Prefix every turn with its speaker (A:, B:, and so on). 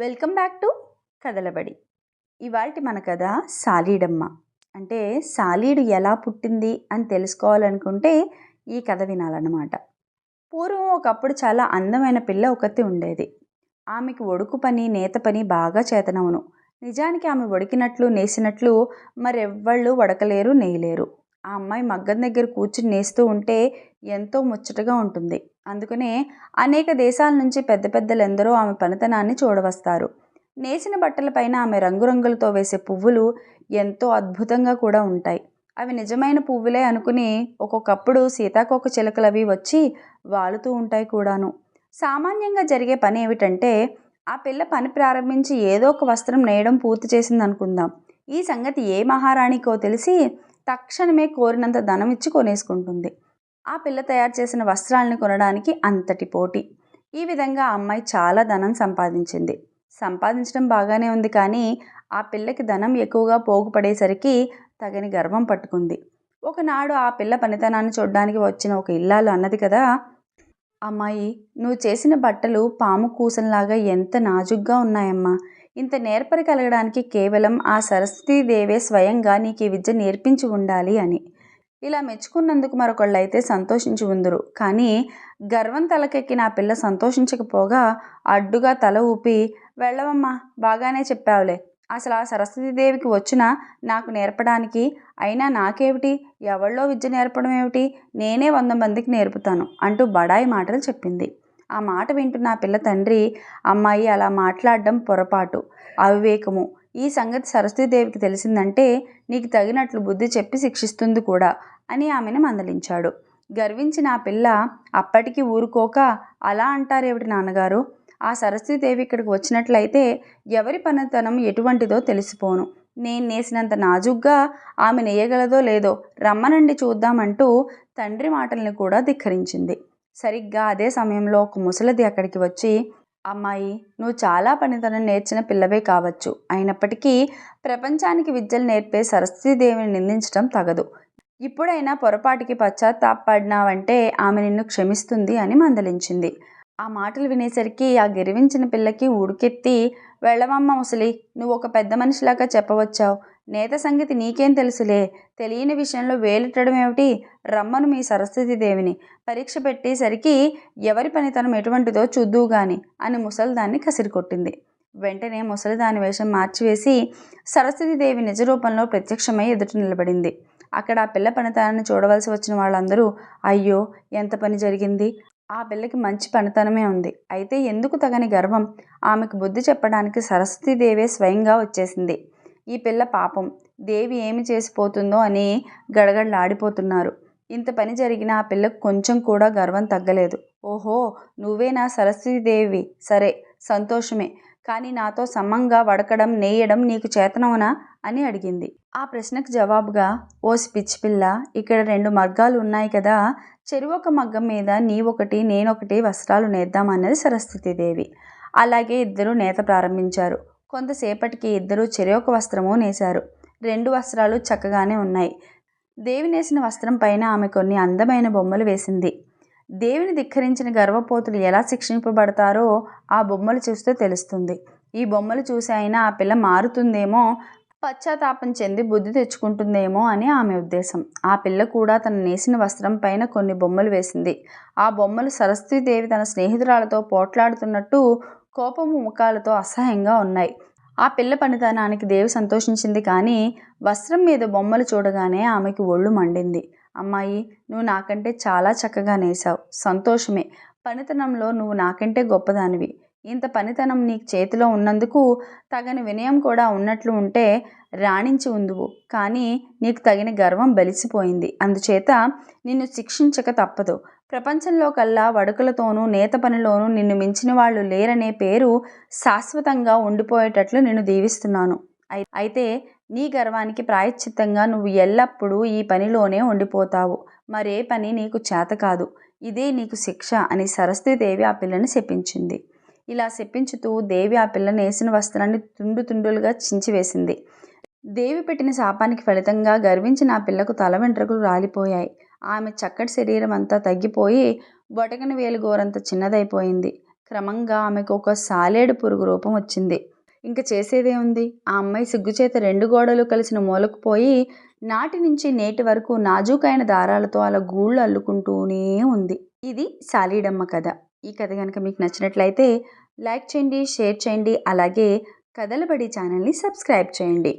A: Welcome back to కథలబడి ఇవాళ మన కథ సాలీడమ్మ. అంటే సాలీడు ఎలా పుట్టింది అని తెలుసుకోవాలనుకుంటే ఈ కథ వినాలన్నమాట. పూర్వం ఒకప్పుడు చాలా అందమైన పిల్ల ఒకతి ఉండేది. ఆమెకి ఒడుకు పని నేత పని బాగా చేతనవును. నిజానికి ఆమె ఒడికినట్లు నేసినట్లు మరెవ్వళ్ళు వడకలేరు నేయలేరు. ఆ అమ్మాయి మగ్గం దగ్గర కూర్చుని నేస్తూ ఉంటే ఎంతో ముచ్చటగా ఉంటుంది. అందుకనే అనేక దేశాల నుంచి పెద్ద పెద్దలెందరో ఆమె పనితనాన్ని చూడవస్తారు. నేసిన బట్టలపైన ఆమె రంగురంగులతో వేసే పువ్వులు ఎంతో అద్భుతంగా కూడా ఉంటాయి. అవి నిజమైన పువ్వులే అనుకుని ఒక్కొక్కప్పుడు సీతాకోక చిలకలవి వచ్చి వాలుతూ ఉంటాయి కూడాను. సామాన్యంగా జరిగే పని ఏమిటంటే ఆ పిల్ల పని ప్రారంభించి ఏదో ఒక వస్త్రం నేయడం పూర్తి చేసింది అనుకుందాం ఈ సంగతి ఏ మహారాణికో తెలిసి తక్షణమే కోరినంత ధనం ఇచ్చి కొనేసుకుంటుంది. ఆ పిల్ల తయారు చేసిన వస్త్రాలను కొనడానికి అంతటి పోటీ. ఈ విధంగా ఆ అమ్మాయి చాలా ధనం సంపాదించింది. సంపాదించడం బాగానే ఉంది కానీ ఆ పిల్లకి ధనం ఎక్కువగా పోగుపడేసరికి తగని గర్వం పట్టుకుంది. ఒకనాడు ఆ పిల్ల పనితనాన్ని చూడడానికి వచ్చిన ఒక ఇల్లాలు అన్నది కదా. అమ్మాయి నువ్వు చేసిన బట్టలు పాము కూసంలాగా ఎంత నాజుగ్గా ఉన్నాయమ్మా. ఇంత నేర్పరి కలగడానికి కేవలం ఆ సరస్వతీదేవే స్వయంగా నీకు ఈ విద్య నేర్పించి ఉండాలి అని. ఇలా మెచ్చుకున్నందుకు మరొకళ్ళైతే సంతోషించి ఉందరు. కానీ గర్వం తలకెక్కిన ఆ పిల్ల సంతోషించకపోగా అడ్డుగా తల ఊపి వెళ్ళవమ్మా బాగానే చెప్పావులే. అసలు ఆ సరస్వతీదేవికి వచ్చిన నాకు నేర్పడానికి అయినా నాకేమిటి? ఎవళ్ళో విద్య నేర్పడం ఏమిటి నేనే వంద మందికి నేర్పుతాను అంటూ బడాయి మాటలు చెప్పింది. ఆ మాట వింటున్న ఆ పిల్ల తండ్రి అమ్మాయి అలా మాట్లాడడం పొరపాటు అవివేకము. ఈ సంగతి సరస్వతీదేవికి తెలిసిందంటే నీకు తగినట్లు బుద్ధి చెప్పి శిక్షిస్తుంది కూడా అని ఆమెను మందలించాడు. గర్వించిన ఆ పిల్ల అప్పటికి ఊరుకోక అలా అంటారేమిటి నాన్నగారు? ఆ సరస్వతీదేవి ఇక్కడికి వచ్చినట్లయితే ఎవరి పనితనం ఎటువంటిదో తెలిసిపోను. నేను నేసినంత నాజుగ్గా ఆమె నేయగలదో లేదో రమ్మనండి చూద్దామంటూ తండ్రి మాటల్ని కూడా ధిక్కరించింది. సరిగ్గా అదే సమయంలో ఒక ముసలిది అక్కడికి వచ్చి అమ్మాయి నువ్వు చాలా పనితనం నేర్చిన పిల్లవే కావచ్చు. అయినప్పటికీ ప్రపంచానికి విద్యలు నేర్పే సరస్వతీదేవిని నిందించడం తగదు. ఇప్పుడైనా పొరపాటికి పశ్చాత్తాపడినావంటే ఆమె నిన్ను క్షమిస్తుంది అని మందలించింది. ఆ మాటలు వినేసరికి ఆ గెరివించిన పిల్లకి ఉడికెత్తి వెళ్ళవమ్మ ముసలి నువ్వు ఒక పెద్ద మనిషిలాగా చెప్పవచ్చావు. నేత సంగతి నీకేం తెలుసులే? తెలియని విషయంలో వేలిట్టడం ఏమిటి? రమ్మను మీ సరస్వతి దేవిని. పరీక్ష పెట్టేసరికి ఎవరి పనితనం ఎటువంటిదో చూద్దువు గాని అని ముసలిదాన్ని కసిరికొట్టింది. వెంటనే ముసలిదాని వేషం మార్చివేసి సరస్వతీదేవి నిజ రూపంలో ప్రత్యక్షమై ఎదుట నిలబడింది. అక్కడ ఆ పిల్ల పనితనాన్ని చూడవలసి వచ్చిన వాళ్ళందరూ అయ్యో ఎంత పని జరిగింది? ఆ పిల్లకి మంచి పనితనమే ఉంది. అయితే ఎందుకు తగని గర్వం? ఆమెకు బుద్ధి చెప్పడానికి సరస్వతీదేవే స్వయంగా వచ్చేసింది. ఈ పిల్ల పాపం. దేవి ఏమి చేసిపోతుందో అని గడగడలాడిపోతున్నారు. ఇంత పని జరిగిన ఆ పిల్లకు కొంచెం కూడా గర్వం తగ్గలేదు. ఓహో నువ్వే నా సరస్వతీదేవి. సరే సంతోషమే. కానీ నాతో సమంగా వడకడం నేయడం నీకు చేతనవునా? అని అడిగింది. ఆ ప్రశ్నకు జవాబుగా ఓసి పిచ్చి పిల్ల ఇక్కడ రెండు మగ్గాలు ఉన్నాయి కదా. చెరువొక మగ్గం మీద నీ ఒకటి నేనొకటి వస్త్రాలు నేద్దామన్నది సరస్వతీదేవి. అలాగే ఇద్దరు నేత ప్రారంభించారు. కొంతసేపటికి ఇద్దరు చెరొక వస్త్రము నేశారు. రెండు వస్త్రాలు చక్కగానే ఉన్నాయి. దేవి నేసిన వస్త్రం పైన ఆమె కొన్ని అందమైన బొమ్మలు వేసింది. దేవిని ధిక్కరించిన గర్వపోతులు ఎలా శిక్షింపబడతారో ఆ బొమ్మలు చూస్తే తెలుస్తుంది. ఈ బొమ్మలు చూసి అయినా ఆ పిల్ల మారుతుందేమో పశ్చాత్తాపం చెంది బుద్ధి తెచ్చుకుంటుందేమో అని ఆమె ఉద్దేశం. ఆ పిల్ల కూడా తన నేసిన వస్త్రం పైన కొన్ని బొమ్మలు వేసింది. ఆ బొమ్మలు సరస్వతీదేవి తన స్నేహితురాలతో పోట్లాడుతున్నట్టు కోపము ముఖాలతో అసహ్యంగా ఉన్నాయి. ఆ పిల్ల పనితనానికి దేవి సంతోషించింది కానీ వస్త్రం మీద బొమ్మలు చూడగానే ఆమెకి ఒళ్ళు మండింది. అమ్మాయి నువ్వు నాకంటే చాలా చక్కగా నేసావు. సంతోషమే. పనితనంలో నువ్వు నాకంటే గొప్పదానివి. ఇంత పనితనం నీకు చేతిలో ఉన్నందుకు తగని వినయం కూడా ఉన్నట్లు ఉంటే రాణించి ఉందువు. కానీ నీకు తగిన గర్వం బలిసిపోయింది. అందుచేత నిన్ను శిక్షించక తప్పదు. ప్రపంచంలో కల్లా వడుకలతోనూ నేత పనిలోనూ నిన్ను మించిన వాళ్ళు లేరనే పేరు శాశ్వతంగా ఉండిపోయేటట్లు నిన్ను దీవిస్తున్నాను. అయితే నీ గర్వానికి ప్రాయశ్చిత్తంగా నువ్వు ఎల్లప్పుడూ ఈ పనిలోనే ఉండిపోతావు. మరే పని నీకు చేత కాదు. ఇదే నీకు శిక్ష అని సరస్వతీదేవి ఆ పిల్లని శపించింది. ఇలా శపించుతూ దేవి ఆ పిల్లని వేసిన వస్త్రాన్ని తుండు తుండులుగా చించివేసింది దేవి పెట్టిన శాపానికి ఫలితంగా గర్వించిన ఆ పిల్లకు తల వెంట్రుకలు రాలిపోయాయి. ఆమె చక్కటి శరీరం అంతా తగ్గిపోయి బొటకన వేలుగోరంత చిన్నదైపోయింది. క్రమంగా ఆమెకు ఒక సాలేడు పురుగు రూపం వచ్చింది. ఇంక చేసేదే ఉంది ఆ అమ్మాయి సిగ్గుచేత రెండు గోడలు కలిసిన మూలకు పోయి నాటి నుంచి నేటి వరకు నాజూకైన దారాలతో అలా గూళ్ళు అల్లుకుంటూనే ఉంది. ఇది సాలీడమ్మ కథ. ఈ కథ కనుక మీకు నచ్చినట్లయితే లైక్ చేయండి షేర్ చేయండి అలాగే కథలబడి ఛానల్ని సబ్స్క్రైబ్ చేయండి.